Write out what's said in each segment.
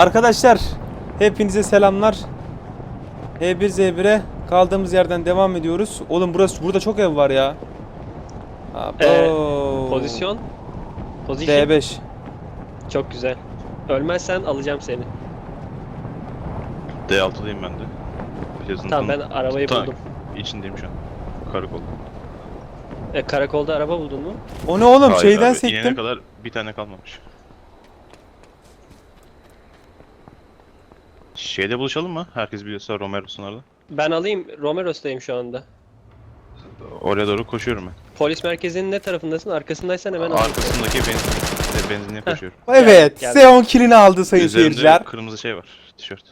Arkadaşlar hepinize selamlar. H1Z1'e kaldığımız yerden devam ediyoruz. Oğlum burası burada çok ev var ya. Abo. Ee, Pozisyon. Pozisyon. D5. Çok güzel. Ölmezsen alacağım seni. D6'dayım ben de. Pleasant'ın Tamam ben arabayı ta- buldum. içindeyim şu an. Karakol. E, karakolda araba buldun mu? O ne oğlum Hayır şeyden abi, inene sektim. kadar bir tane kalmamış. Şeyde buluşalım mı? Herkes biliyorsa Romero Sunar'da. Ben alayım. Romeros'tayım şu anda. Oraya doğru koşuyorum ben. Polis merkezinin ne tarafındasın? Arkasındaysan hemen alayım. Arkasındaki benzin, benzinliğe koşuyorum. Evet. Gel, Zeon killini aldı sayın Üzerinde seyirciler. kırmızı şey var. Tişört.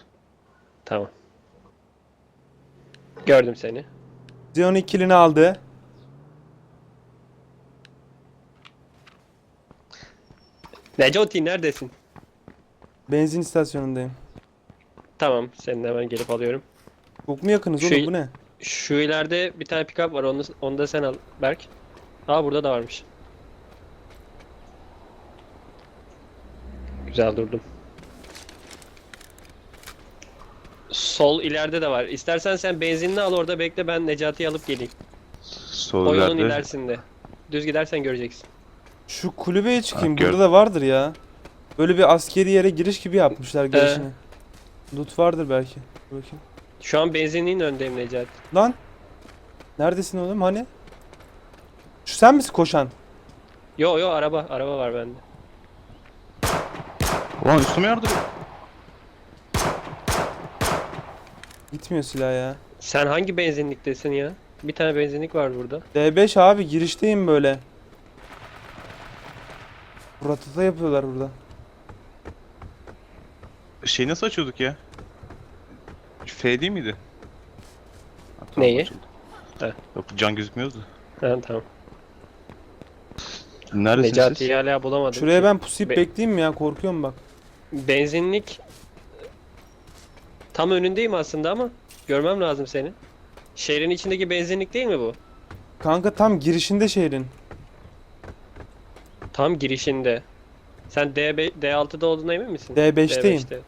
Tamam. Gördüm seni. Zeon ilk killini aldı. Necati neredesin? Benzin istasyonundayım. Tamam. Senin hemen gelip alıyorum. Çok mu yakınız Şey- oğlum bu ne? Şu ileride bir tane pick-up var. Onu, onu da sen al Berk. Aa burada da varmış. Güzel durdum. Sol ileride de var. İstersen sen benzinini al orada bekle ben Necati'yi alıp geleyim. Sol O yolun ileride. ilerisinde. Düz gidersen göreceksin. Şu kulübeye çıkayım. Ha, Burada da vardır ya. Böyle bir askeri yere giriş gibi yapmışlar Ee. girişini. Loot vardır belki. Bakayım. Şu an benzinliğin önündeyim Necati. Lan. Neredesin oğlum hani? Şu sen misin koşan? Yo yo araba araba var bende. Ulan üstüme yardım. Gitmiyor silah ya. Sen hangi benzinliktesin ya? Bir tane benzinlik var burada. D5 abi girişteyim böyle. Ratata yapıyorlar burada. Şey nasıl açıyorduk ya? F değil miydi? Ha, tamam, Neyi? açıldı. He. Yok can gözükmüyordu. Ha, tamam. Neredesiniz Necati'yi siz? hala bulamadım. Şuraya ki. ben pusayıp Be- bekleyeyim mi ya korkuyorum bak. Benzinlik tam önündeyim aslında ama görmem lazım seni. Şehrin içindeki benzinlik değil mi bu? Kanka tam girişinde şehrin. Tam girişinde. Sen D D6'da olduğuna emin misin? D5'teyim. D5'te.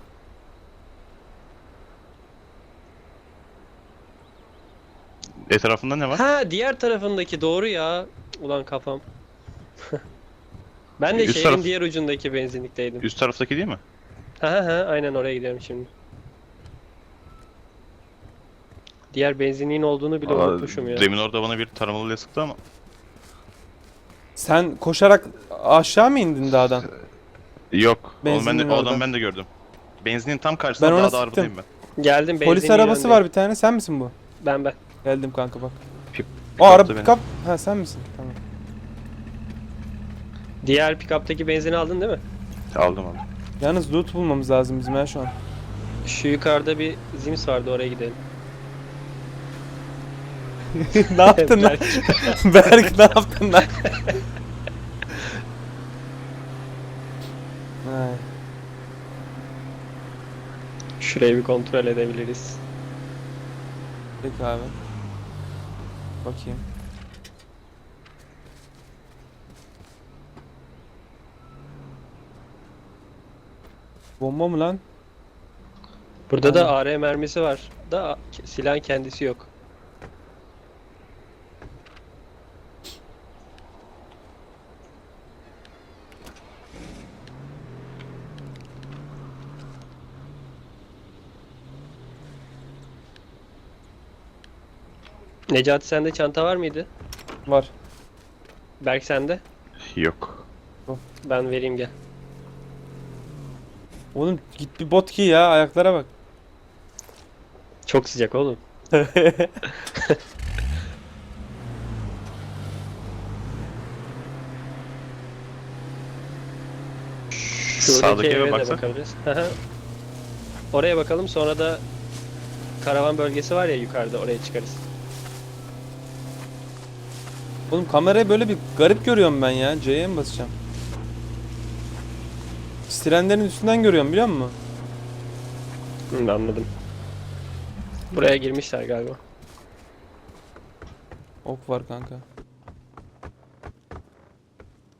Etrafında ne var? Ha diğer tarafındaki doğru ya. Ulan kafam. ben de Üst şehrin taraf- diğer ucundaki benzinlikteydim. Üst taraftaki değil mi? Ha ha ha aynen oraya gidiyorum şimdi. Diğer benzinliğin olduğunu bile Aa, unutmuşum ya. Demin orada bana bir taramalı sıktı ama. Sen koşarak aşağı mı indin dağdan? Yok. Oğlum ben de, Benzinin o adamı orada. ben de gördüm. Benzinin tam karşısında Ben ona dağda sıktım. arabadayım ben. Geldim Polis benzinliğin arabası önündeyim. var bir tane. Sen misin bu? Ben ben. Geldim kanka bak. Pick- O araba pick up. Ha sen misin? Tamam. Diğer pick-up'taki benzini aldın değil mi? Aldım aldım. Yalnız loot bulmamız lazım bizim ya şu an. Şu yukarıda bir Zims vardı oraya gidelim. ne yaptın lan? Berk ne yaptın lan? Ay, Şurayı bir kontrol edebiliriz. peki abi. Bakayım. Bomba mı lan? Burada da. AR mermisi var. Da silahın kendisi yok. Necati sende çanta var mıydı? Var. Berk sende. Yok. Ben vereyim gel. Oğlum git bir bot giy ya ayaklara bak. Çok sıcak oğlum. Şuradaki Sağdaki eve eve de bakabiliriz. Oraya bakalım sonra da karavan bölgesi var ya yukarıda oraya çıkarız. Oğlum kamerayı böyle bir garip görüyorum ben ya. C'ye mi basacağım? Sirenlerin üstünden görüyorum biliyor musun? Hı, anladım. Buraya girmişler galiba. Ok var kanka.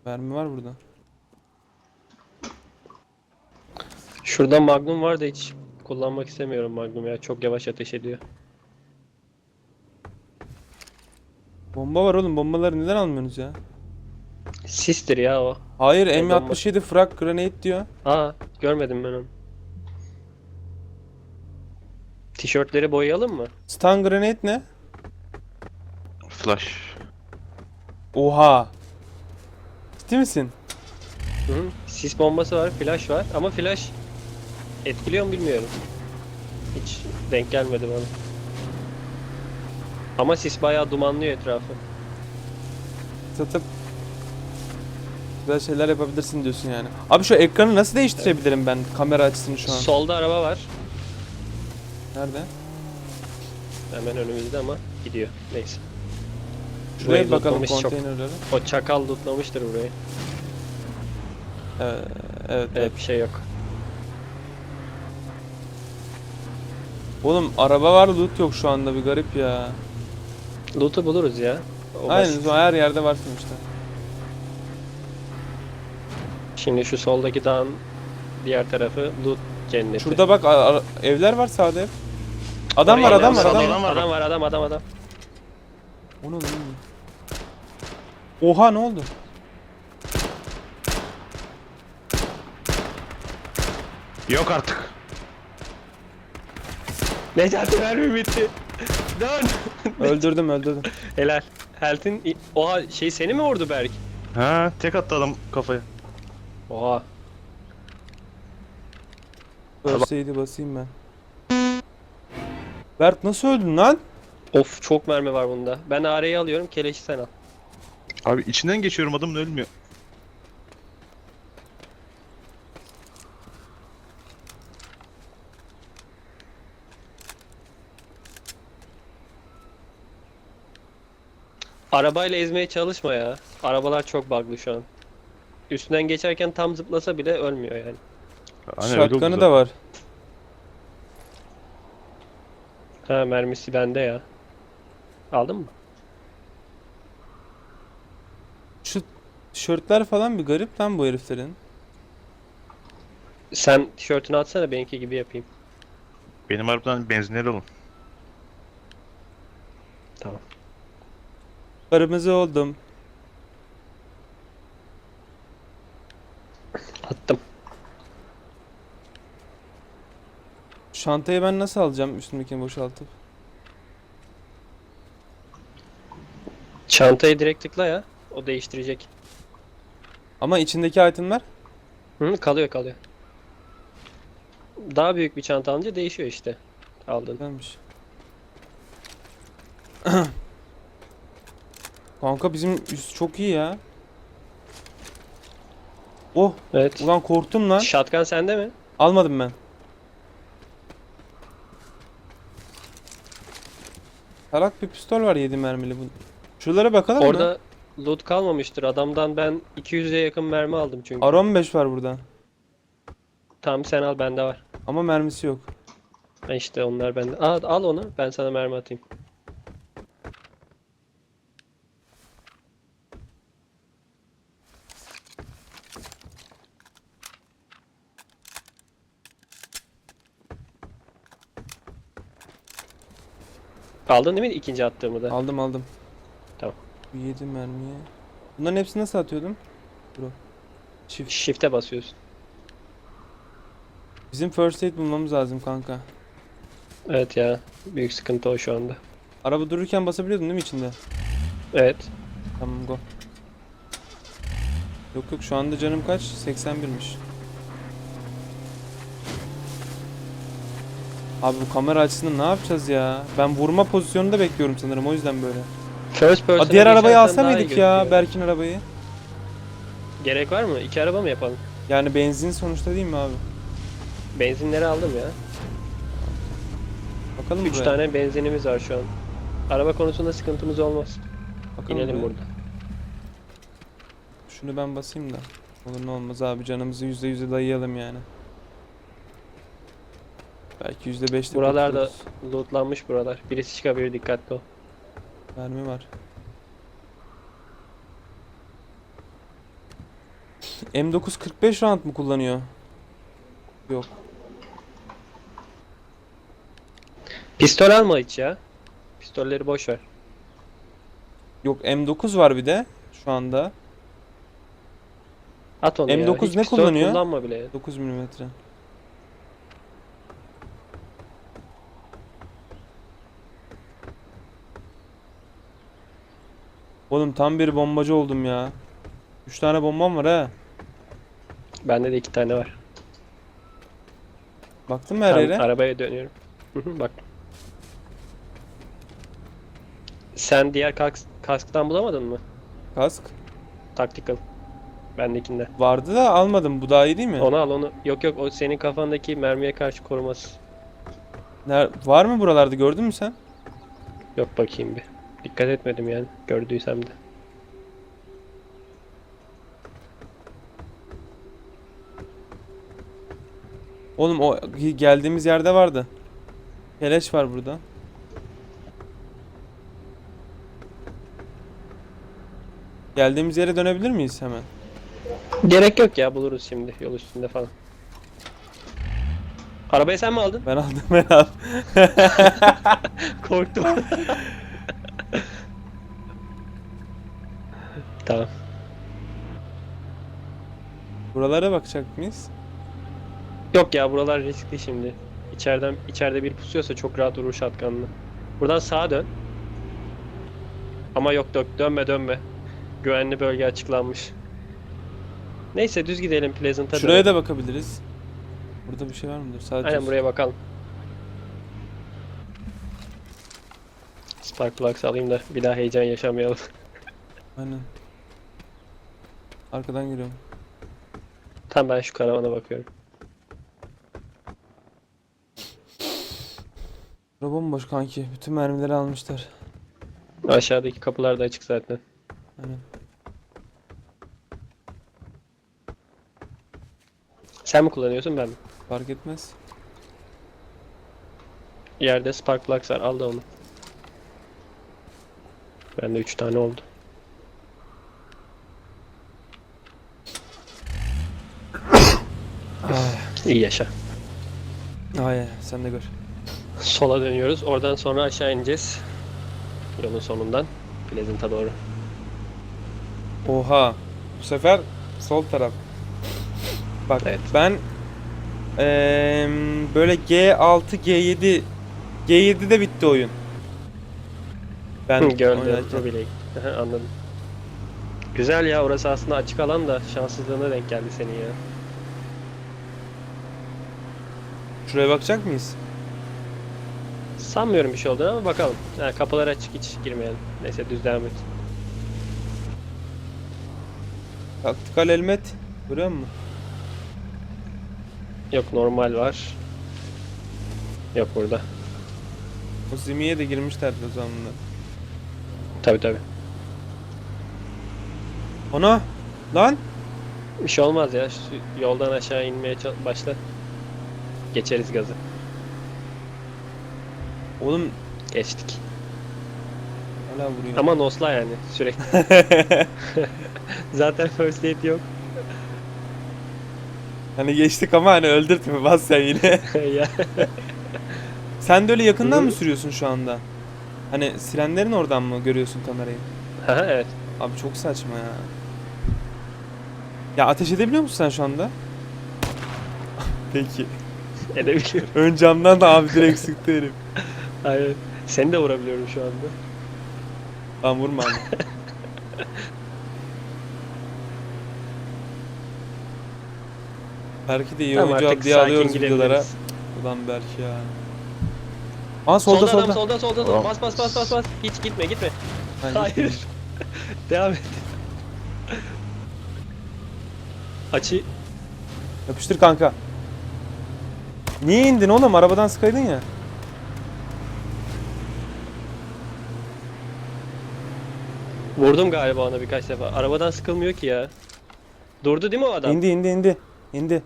Mermi var burada. Şu Şurada Magnum var da hiç kullanmak istemiyorum Magnum ya. Çok yavaş ateş ediyor. Bomba var oğlum. Bombaları neden almıyorsunuz ya? Sistir ya o. Hayır Ya bomba- M67 frag grenade diyor. Aa görmedim ben onu. Tişörtleri boyayalım mı? Stun grenade ne? Flash. Oha. Ciddi misin? Hı hı. Sis bombası var, flash var ama flash etkiliyor mu bilmiyorum. Hiç denk gelmedi bana. Ama sis bayağı dumanlıyor etrafı. Satıp güzel şeyler yapabilirsin diyorsun yani. Abi şu ekranı nasıl değiştirebilirim ben kamera açısını şu an? Solda araba var. Nerede? Hemen önümüzde ama gidiyor. Neyse. Şuraya Burayı bir bakalım lootlamış çok. O çakal lootlamıştır burayı. Evet, evet, evet. Evet bir şey yok. Oğlum araba var loot yok şu anda bir garip ya. Loot'u buluruz ya. O Aynen basit. her yerde var sonuçta. Şimdi şu soldaki dağın diğer tarafı loot cenneti. Şurada bak a- a- evler var sağda ev. Adam var Oraya adam var adam var. adam var. Adam var adam adam adam. O ne lan? Oha ne oldu? Yok artık. Necati mermi bitti. Dön. Öldürdüm öldürdüm. Helal. Helt'in oha şey seni mi vurdu Berk? Ha, tek attı adam kafaya. Oha. Ölseydi basayım ben. Bert nasıl öldün lan? Of çok mermi var bunda. Ben AR'yi alıyorum, keleşi sen al. Abi içinden geçiyorum adamın ölmüyor. Arabayla ezmeye çalışma ya. Arabalar çok bug'lı şu an. Üstünden geçerken tam zıplasa bile ölmüyor yani. Hani öyle oldu Şatkanı zaten. da var. Ha mermisi bende ya. Aldın mı? Şu tişörtler falan bir garip lan bu heriflerin. Sen tişörtünü atsana benimki gibi yapayım. Benim harbiden benzinleri alın. Tamam. Kırmızı oldum. Attım. Şantayı ben nasıl alacağım üstümdekini boşaltıp? Çantayı direkt tıkla ya. O değiştirecek. Ama içindeki itemler Hı, kalıyor kalıyor. Daha büyük bir çanta alınca değişiyor işte. Aldın. güzelmiş. Kanka bizim üst çok iyi ya. Oh Evet. ulan korktum lan. Shotgun sende mi? Almadım ben. Salak bir pistol var 7 mermili bu. Şuralara bakalım mı? Orada loot kalmamıştır. Adamdan ben 200'e yakın mermi aldım çünkü. R15 var burada. Tamam sen al bende var. Ama mermisi yok. İşte onlar bende. Aa, al onu ben sana mermi atayım. Aldın değil mi ikinci attığımı da? Aldım aldım. Tamam. 7 mermiye. Bunların hepsini nasıl atıyordum? Bro. Çift. Shift'e basıyorsun. Bizim first aid bulmamız lazım kanka. Evet ya. Büyük sıkıntı o şu anda. Araba dururken basabiliyordun değil mi içinde? Evet. Tamam go. Yok yok şu anda canım kaç? 81'miş. Abi bu kamera açısını ne yapacağız ya? Ben vurma pozisyonunda bekliyorum sanırım o yüzden böyle. First Aa, person'a diğer arabayı alsa mıydık ya. Berk'in arabayı? Gerek var mı? İki araba mı yapalım? Yani benzin sonuçta değil mi abi? Benzinleri aldım ya. Bakalım 3 buraya. tane benzinimiz var şu an. Araba konusunda sıkıntımız olmaz. Bakalım İnelim buraya. burada. Şunu ben basayım da. Olur ne olmaz abi canımızı yüzde yüze dayayalım yani. Belki yüzde beşte Buralarda lootlanmış buralar. Birisi çıkabilir dikkatli ol. Mermi var. M9 45 round mı kullanıyor? Yok. Pistol alma hiç ya. Pistolleri boş ver. Yok M9 var bir de şu anda. At onu M9 ya. Ne kullanıyor? kullanma bile. 9 milimetre. Oğlum tam bir bombacı oldum ya. 3 tane bombam var ha. Bende de iki tane var. Baktın mı her Tamam, yere? arabaya dönüyorum. Hı hı, Bak. Sen diğer kask, kasktan bulamadın mı? Kask. Tactical. Bendekinde. Vardı da almadım. Bu daha iyi değil mi? Onu al onu. Yok yok o senin kafandaki mermiye karşı koruması. Ner- var mı buralarda gördün mü sen? Yok bakayım bir. Dikkat etmedim yani. Gördüysem de. Oğlum o geldiğimiz yerde vardı. Keleş var burada. Geldiğimiz yere dönebilir miyiz hemen? Gerek yok ya buluruz şimdi yol üstünde falan. Arabayı sen mi aldın? Ben aldım ben aldım. Korktum. tamam. Buralara bakacak mıyız? Yok ya buralar riskli şimdi. İçeriden içeride bir pusuyorsa çok rahat vurur shotgun'la. Buradan sağa dön. Ama yok yok dönme dönme. Güvenli bölge açıklanmış. Neyse düz gidelim Pleasant'a Şuraya dönelim. da bakabiliriz. Burada bir şey var mıdır? Sadece Aynen buraya bakalım. Spark plugs alayım da bir daha heyecan yaşamayalım. Aynen. Arkadan geliyorum. Tam ben şu karavana bakıyorum. Bura bomboş kanki. Bütün mermileri almışlar. Aşağıdaki kapılar da açık zaten. Aynen. Sen mi kullanıyorsun ben mi? Fark etmez. Yerde spark plugs var. Al da onu. Bende 3 tane oldu. İyi yaşa. Ay sen de gör. Sola dönüyoruz. Oradan sonra aşağı ineceğiz. Yolun sonundan. Pleasant'a doğru. Oha. Bu sefer sol taraf. Bak Evet. ben eee, böyle G6 G7 G7'de bitti oyun. Ben Gördüm. bile. Anladım. Güzel ya orası aslında açık alan da şanssızlığına denk geldi senin ya. Şuraya bakacak mıyız? Sanmıyorum bir şey olduğunu ama bakalım. Ha, kapılar açık hiç girmeyelim. Neyse düz devam et. Taktikal helmet. Görüyor musun? Yok normal var. Yok burada. O zimiye de girmişlerdi o zaman bunlar. Tabi tabi. Ana! Lan! Bir şey olmaz ya. Şu yoldan aşağı inmeye başla. Geçeriz gazı. Oğlum Geçtik. hala vuruyor. Ama nosla yani sürekli. Zaten first aid yok. hani geçtik ama hani öldürtme bas sen yine. ya. sen de öyle yakından mı sürüyorsun şu anda? Hani sirenlerin oradan mı görüyorsun kamerayı? Evet. Abi çok saçma ya. Ya ateş edebiliyor musun sen şu anda? Peki. Edebiliyorum. Ön camdan da abi direkt sıktı herif. Hayır. Seni de vurabiliyorum şu anda. Lan vurma ama. Belki de iyi Tamam oyuncu artık diye sakin alıyoruz videolara. Ulan belki ya. Aa solda Solda, solda. adam solda solda solda. Tamam. Bas bas bas bas bas. Hiç gitme gitme. Ha, Hayır. Devam et. Açı Yapıştır kanka. Niye indin oğlum? Arabadan sıkaydın ya. vurdum galiba ona birkaç defa. Arabadan sıkılmıyor ki ya. Durdu değil mi o adam? İndi indi indi. İndi.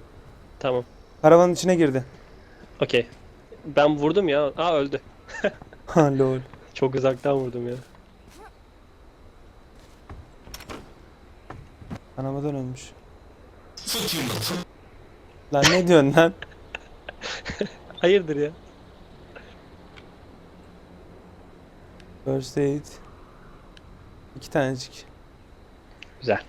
Tamam. Karavanın içine girdi. Okey. Ben vurdum ya. Aa öldü. Ha lol. Çok uzaktan vurdum ya. Anamadan ölmüş. Lan ne diyorsun lan? Hayırdır ya? First aid. İki tanecik. Güzel.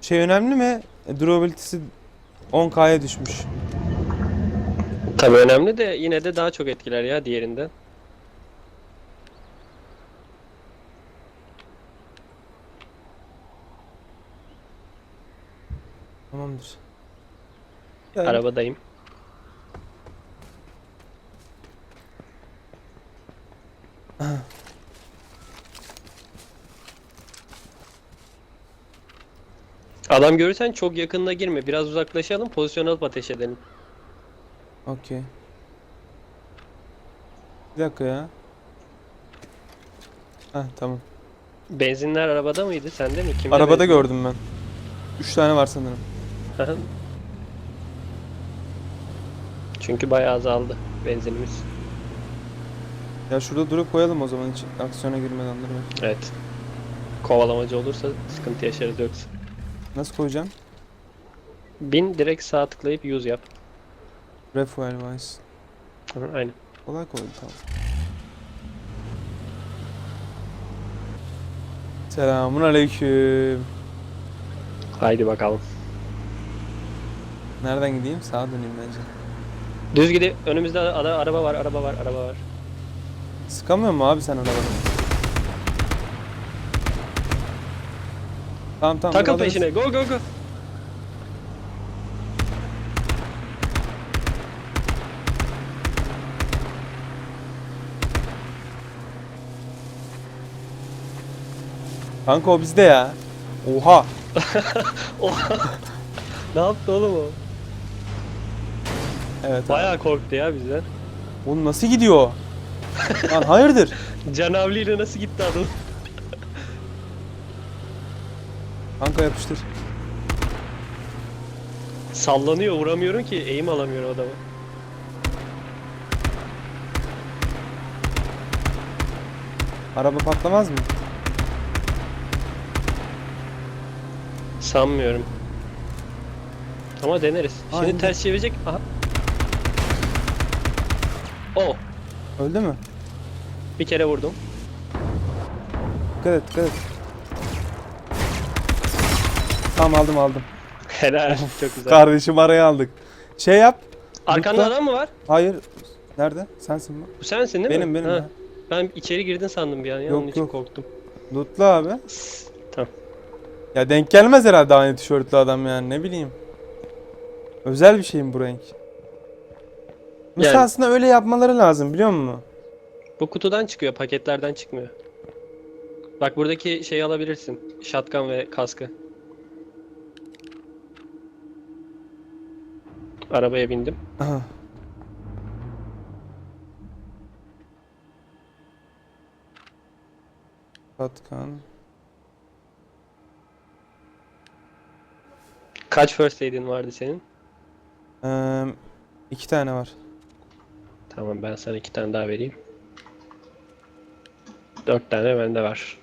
Şey önemli mi? E, Durability'si 10k'ya düşmüş. Tabii önemli de yine de daha çok etkiler ya diğerinden. Tamamdır. Yani Arabadayım. Adam görürsen çok yakınına girme. Biraz uzaklaşalım. Pozisyon alıp ateş edelim. Okey. Bir dakika ya. Heh tamam. Benzinler arabada mıydı? Sende mi? Kimde Arabada benzin? gördüm ben. Üç tane var sanırım. Çünkü bayağı azaldı benzinimiz. Ya şurada durup koyalım o zaman hiç aksiyona girmeden dur bakayım. Evet. Kovalamacı olursa sıkıntı yaşarız yoksa. Nasıl koyacağım? Bin direkt sağ tıklayıp use yap. Refuel wise. Hı, Aynen. Kolay koydum tamam. Selamun aleyküm. Haydi bakalım. Nereden gideyim? Sağa döneyim bence. Düz gidi. Önümüzde ara- araba var, araba var, araba var. Sıkamıyor mu abi sen arabanı? Tamam tamam. Takıl alırız. peşine. Go go go. Kanka o bizde ya. Oha. Ne yaptı oğlum o? Evet. abi. Bayağı korktu ya bizden. Oğlum nasıl gidiyor? Lan hayırdır? Canavliyle nasıl gitti adam? Kanka yapıştır. Sallanıyor, vuramıyorum ki. Eğim alamıyorum adamı. Araba patlamaz mı? Sanmıyorum. Ama deneriz. Şimdi Aynen. ters çevirecek. Aha. Oh. Öldü mü? Bir kere vurdum. Dikkat et dikkat et. Tamam aldım aldım. Helal. Çok güzel. Kardeşim araya aldık. Şey yap. Arkanda adam mı var? Hayır. Nerede? Sensin mi? Bu sensin değil benim mi? benim ya. Ben içeri girdin sandım bir an ya. Yok, Onun için yok. korktum. Lootlu abi. Tamam. Ya denk gelmez herhalde aynı tişörtlü adam yani ne bileyim. Özel bir şey mi bu renk? Mesela Yani- aslında öyle yapmaları lazım biliyor musun? Bu kutudan çıkıyor, paketlerden çıkmıyor. Bak buradaki şeyi alabilirsin. Shotgun ve kaskı. Arabaya bindim. Aha. Patkan. Kaç first aid'in vardı senin? Ee, iki tane var. Tamam ben sana iki tane daha vereyim. Dört tane bende var.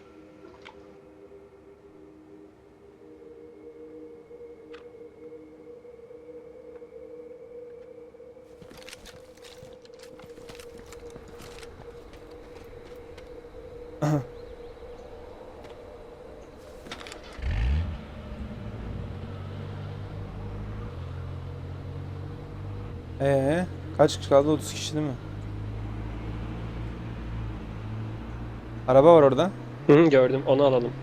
Ee, kaç kişi kaldı? 30 kişi değil mi? Araba var orada. Hı hı, gördüm onu alalım.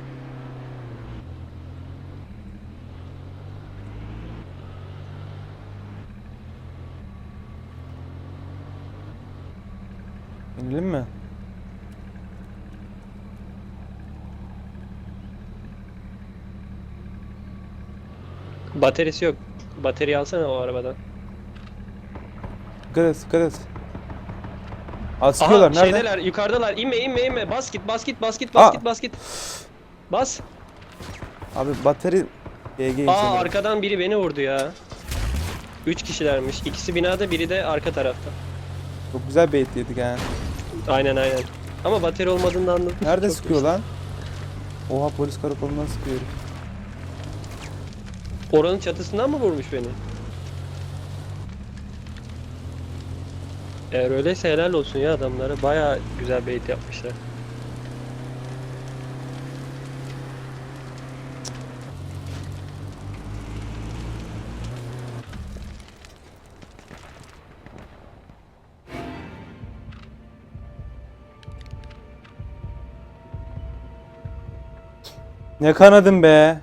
İnelim mi? Bataryası yok. Batarya alsana o arabadan. Dikkat et, dikkat et. Aa, Aha. Nerede? şeydeler yukarıdalar. İnme inme inme. Bas git bas git bas git Aa. bas git bas git. Bas. Abi bateri BG Aa arkadan biri beni vurdu ya. Üç kişilermiş. İkisi binada biri de arka tarafta. Çok güzel bait yedik ha. Aynen aynen. Ama bateri olmadığını anladım. Nerede Çok sıkıyor lan? Oha polis karakolundan sıkıyor. herif. Oranın çatısından mı vurmuş beni? Eğer öyleyse helal olsun ya adamlara. Baya güzel bait yapmışlar. Ne kanadım be.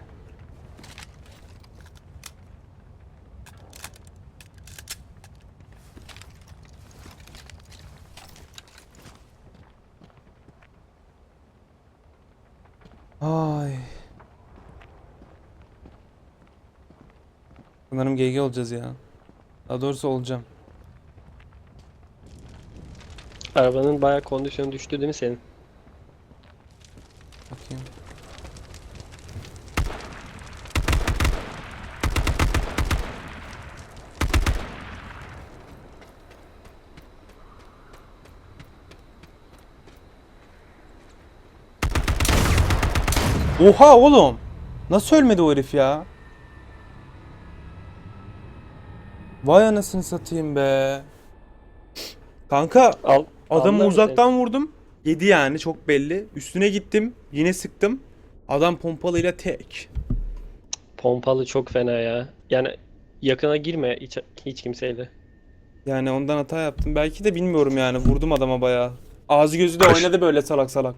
Ay. Sanırım GG olacağız ya. Daha doğrusu olacağım. Arabanın baya kondisyonu düştü değil mi senin? Bakayım. Oha oğlum. Nasıl ölmedi o herif ya? Vay anasını satayım be. Kanka Al. Adamı mı uzaktan vurdum. Yedi yani çok belli. Üstüne gittim. Yine sıktım. Adam pompalıyla tek. Pompalı çok fena ya. Yani yakına girme hiç, hiç kimseyle. Yani ondan hata yaptım. Belki de bilmiyorum yani. Vurdum adama bayağı. Ağzı gözü de Kaç- oynadı böyle salak salak.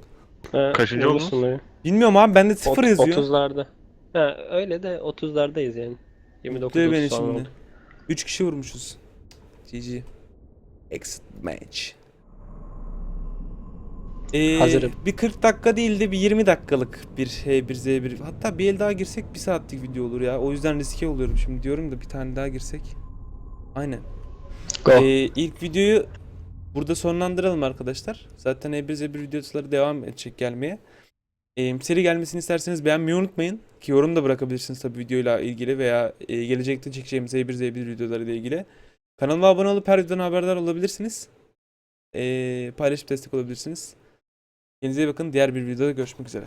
Ha, Kaçıncı vurmuşsun. Bilmiyorum abi bende Ot- sıfır yazıyor. 30'larda. Ha öyle de 30'lardayız yani. 29 Diyor 30 beni falan şimdi. oldu. 3 kişi vurmuşuz. GG. Exit match. Ee, Hazırım. Bir 40 dakika değil de bir 20 dakikalık bir H1Z1. Hatta bir el daha girsek bir saatlik video olur ya. O yüzden riske oluyorum şimdi diyorum da bir tane daha girsek. Aynen. Go. Ee, ilk videoyu burada sonlandıralım arkadaşlar. Zaten H1Z1 videoları devam edecek gelmeye. Ee, seri gelmesini isterseniz beğenmeyi unutmayın. Ki yorum da bırakabilirsiniz tabii videoyla ilgili veya e, gelecekte çekeceğimiz H1Z1 videoları ile ilgili. Kanalıma abone olup her videodan haberdar olabilirsiniz. Ee, paylaşıp destek olabilirsiniz. Kendinize iyi bakın. Diğer bir videoda görüşmek üzere.